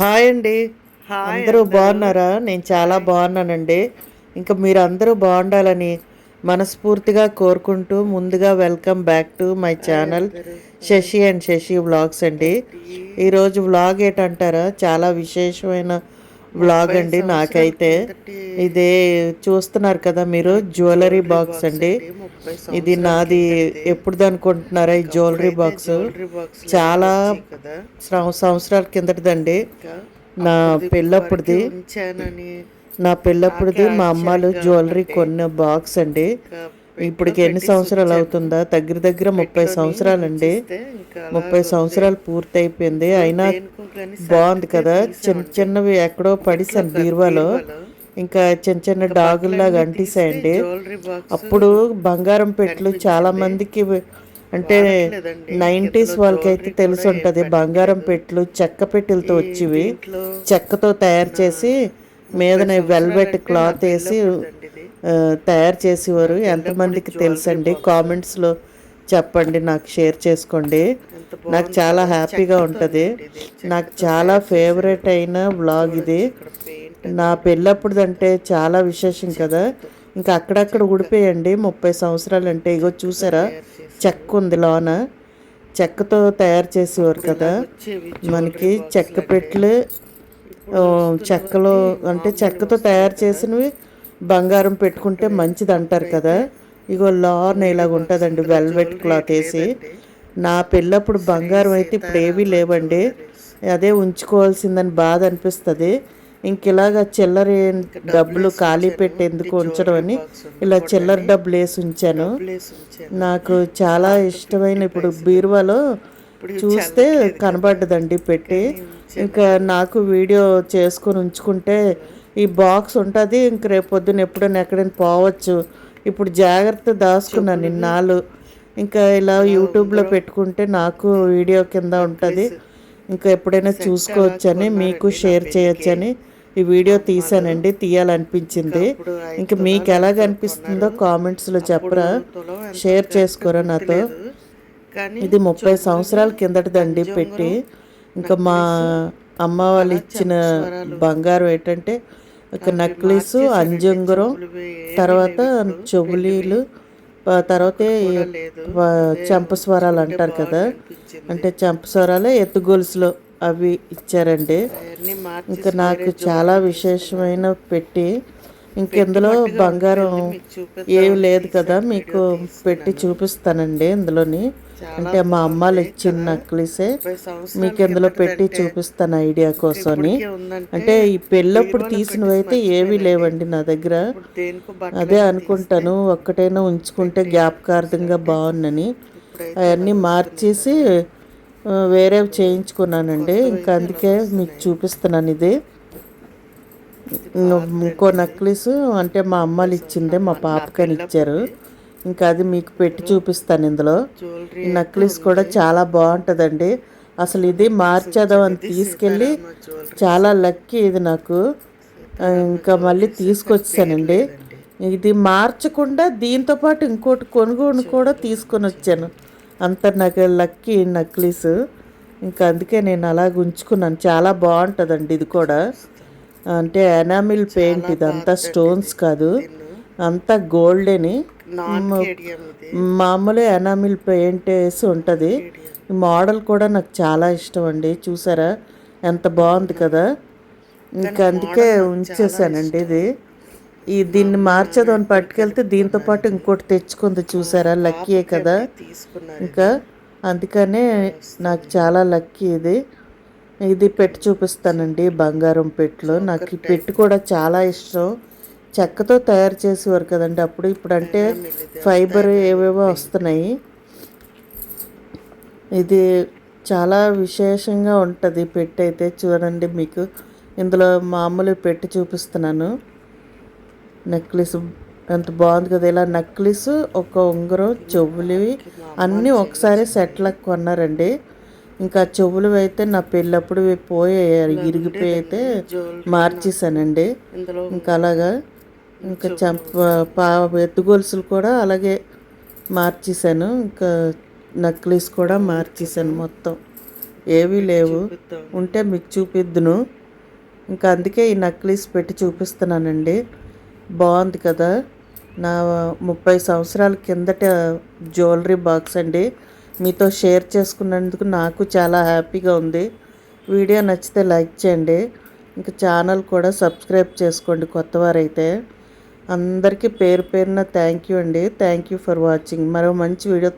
Hi అండి. అందరూ బాగున్నారా? నేను చాలా బాగున్నానండి. ఇంకా మీరు అందరూ బాగుండాలని మనస్ఫూర్తిగా కోరుకుంటూ ముందుగా welcome back to my channel Shashi and Shashi vlogs అండి. ఈరోజు వ్లాగ్ ఏంటంటారా? చాలా విశేషమైన వ్లాగ్ అండి నాకైతే ఇదే చూస్తున్నారు కదా మీరు జ్యువెలరీ బాక్స్ అండి. ఇది నాది ఎప్పుడు అనుకుంటున్నారా ఈ జ్యువెలరీ బాక్స్ చాలా సంవ- సంవత్సరాల కిందటిదండి. నా పెళ్ళప్పుడుది నా పెళ్ళప్పుడుది మా అమ్మాలు జ్యువెలరీ కొన్న బాక్స్ అండి. ఇప్పటికి ఎన్ని సంవత్సరాలు అవుతుందా? దగ్గర దగ్గర ముప్పై సంవత్సరాలండి. ముప్పై సంవత్సరాలు పూర్తి అయిపోయింది అయినా బాగుంది కదా? చిన్న చిన్నవి ఎక్కడో పడిసాను బీరువాలో. ఇంకా చిన్న చిన్న డాగుల్లాగా అంటిసాయండి అప్పుడు బంగారం పెట్లు చాలా మందికి అంటే నైంటీస్ వాళ్ళకైతే తెలిసి ఉంటది బంగారం పెట్లు చెక్క పెట్టెలతో వచ్చివి. చెక్కతో తయారు చేసి మీదన వెల్వెట్ క్లాత్ వేసి తయారు చేసేవారు. ఎంతమందికి తెలుసండి? కామెంట్స్లో చెప్పండి నాకు షేర్ చేసుకోండి. నాకు చాలా హ్యాపీగా ఉంటుంది. నాకు చాలా ఫేవరెట్ అయిన వ్లాగ్ ఇది. నా పెళ్ళప్పుడు అంటే చాలా విశేషం కదా. ఇంకా అక్కడక్కడ ఉడిపోయండి ముప్పై సంవత్సరాలు అంటే ఇగో చూసారా? చెక్క ఉంది లోన. చెక్కతో తయారు చేసేవారు కదా. మనకి చెక్క పెట్లు చెక్కలో అంటే చెక్కతో తయారు చేసినవి బంగారం పెట్టుకుంటే మంచిది అంటారు కదా. ఇగో లార్న్ ఇలాగ ఉంటుందండి వెల్వెట్ క్లాత్ వేసి. నా పెళ్ళప్పుడు బంగారం అయితే ఇప్పుడు ఏవీ లేవండి. అదే ఉంచుకోవాల్సిందని బాధ అనిపిస్తుంది. ఇంక ఇలాగ చిల్లర డబ్బులు ఖాళీ పెట్టేందుకు ఉంచడం అని ఇలా చిల్లర డబ్బులు వేసి ఉంచాను. నాకు చాలా ఇష్టమైన ఇప్పుడు బీరువాలో చూస్తే కనబడ్డదండి పెట్టి. ఇంకా నాకు వీడియో చేసుకొని ఉంచుకుంటే ఈ బాక్స్ ఉంటుంది. ఇంక రేపు పొద్దున్న ఎప్పుడైనా ఎక్కడైనా పోవచ్చు. ఇప్పుడు జాగ్రత్త దాచుకున్నాను ఇన్నాళ్ళు ఇంకా ఇలా యూట్యూబ్లో పెట్టుకుంటే నాకు వీడియో కింద ఉంటుంది. ఇంకా ఎప్పుడైనా చూసుకోవచ్చని మీకు షేర్ చేయొచ్చని ఈ వీడియో తీసానండి. తీయాలనిపించింది. ఇంకా మీకు ఎలాగ అనిపిస్తుందో కామెంట్స్లో చెప్పరా. షేర్ చేసుకోరా నాతో. ఇది ముప్పై సంవత్సరాల కిందటిదండి పెట్టి. ఇంకా మా అమ్మ వాళ్ళు ఇచ్చిన బంగారం ఏంటంటే ఒక నక్లీసు అంజంగురం తర్వాత చెవులీలు తర్వాతే తర్వాత ఈ అంటారు కదా అంటే చెంపస్వరాలే ఎత్తు గొలుసులు అవి ఇచ్చారండి. ఇంకా నాకు చాలా విశేషమైన పెట్టి ఇంకెందులో బంగారం ఏమి లేదు కదా మీకు పెట్టి చూపిస్తానండి ఇందులోని. అంటే మా అమ్మాలు ఇచ్చిన నక్లీసే. మీకు ఇందులో పెట్టి చూపిస్తాను ఐడియా కోసమని. అంటే ఈ పెళ్ళప్పుడు తీసినవి అయితే ఏవీ లేవండి నా దగ్గర. అదే అనుకుంటాను ఒక్కటైనా ఉంచుకుంటే జ్ఞాపకార్థంగా బాగుందని. అవన్నీ మార్చేసి వేరేవి చేయించుకున్నానండి. ఇంకా అందుకే మీకు చూపిస్తున్నాను ఇది. ఇంకో నక్లీస్ అంటే మా అమ్మాలు ఇచ్చిందే మా పాపకని ఇచ్చారు ఇంకా అది మీకు పెట్టి చూపిస్తాను ఇందులో. నక్లీస్ కూడా చాలా బాగుంటుందండి. అసలు ఇది మార్చేద్దాం అని తీసుకెళ్ళి చాలా లక్కీ ఇది నాకు. ఇంకా మళ్ళీ తీసుకొచ్చానండి. ఇది మార్చకుండా దీంతో పాటు ఇంకోటి కొనుగోలు కూడా తీసుకొని వచ్చాను. అంత నాకు లక్కీ నక్లీస్ ఇంకా అందుకే నేను అలాగ ఉంచుకున్నాను చాలా బాగుంటుందండి ఇది కూడా. అంటే ఎనామిల్ పెయింట్ ఇదంతా స్టోన్స్ కాదు. అంతా గోల్డెని. మామూలు ఎనామిల్ పెయింట్ వేసి ఉంటుంది. ఈ మోడల్ కూడా నాకు చాలా ఇష్టం అండి చూసారా? ఎంత బాగుంది కదా? ఇంకా అందుకే ఉంచేసానండి ఇది. ఈ దీన్ని మార్చేదని పట్టుకెళ్తే దీంతో పాటు ఇంకోటి తెచ్చుకుంది చూసారా? లక్కీయే కదా? ఇంకా అందుకనే నాకు చాలా లక్కీ ఇది. ఇది పెట్టి చూపిస్తానండి బంగారం పెట్టులో. నాకు ఈ పెట్టి కూడా చాలా ఇష్టం. చెక్కతో తయారు చేసేవారు కదండి. అప్పుడు ఇప్పుడు అంటే ఫైబర్ ఏవేవో వస్తున్నాయి. ఇది చాలా విశేషంగా ఉంటుంది పెట్టి అయితే. చూడండి మీకు. ఇందులో మామూలు పెట్టి చూపిస్తున్నాను. నెక్లెస్ ఎంత బాగుంది కదా. ఇలా నెక్లెస్ ఒక ఉంగరం చెవులివి అన్నీ ఒకసారి సెట్లకు కొన్నారండి. ఇంకా చెవులు అయితే నా పెళ్ళప్పుడు పోయాయి. ఇరిగిపోయి అయితే మార్చేసానండి ఇంకా అలాగా ఇంకా చంప పా ఎత్తు గొలుసులు కూడా అలాగే మార్చేసాను ఇంకా నక్లీస్ కూడా మార్చేసాను మొత్తం. ఏవీ లేవు. ఉంటే మీకు చూపిద్దును. ఇంకా అందుకే ఈ నక్లీస్ పెట్టి చూపిస్తున్నానండి. బాగుంది కదా. నా ముప్పై సంవత్సరాల కిందట జ్యువెలరీ బాక్స్ అండి. మీతో షేర్ చేసుకున్నందుకు నాకు చాలా హ్యాపీగా ఉంది. వీడియో నచ్చితే లైక్ చేయండి. ఇంకా ఛానల్ కూడా సబ్స్క్రైబ్ చేసుకోండి కొత్తవారైతే. అందరికీ పేరు పేరున థ్యాంక్ యూ అండి. థ్యాంక్ యూ ఫర్ వాచింగ్ మరో మంచి వీడియోతో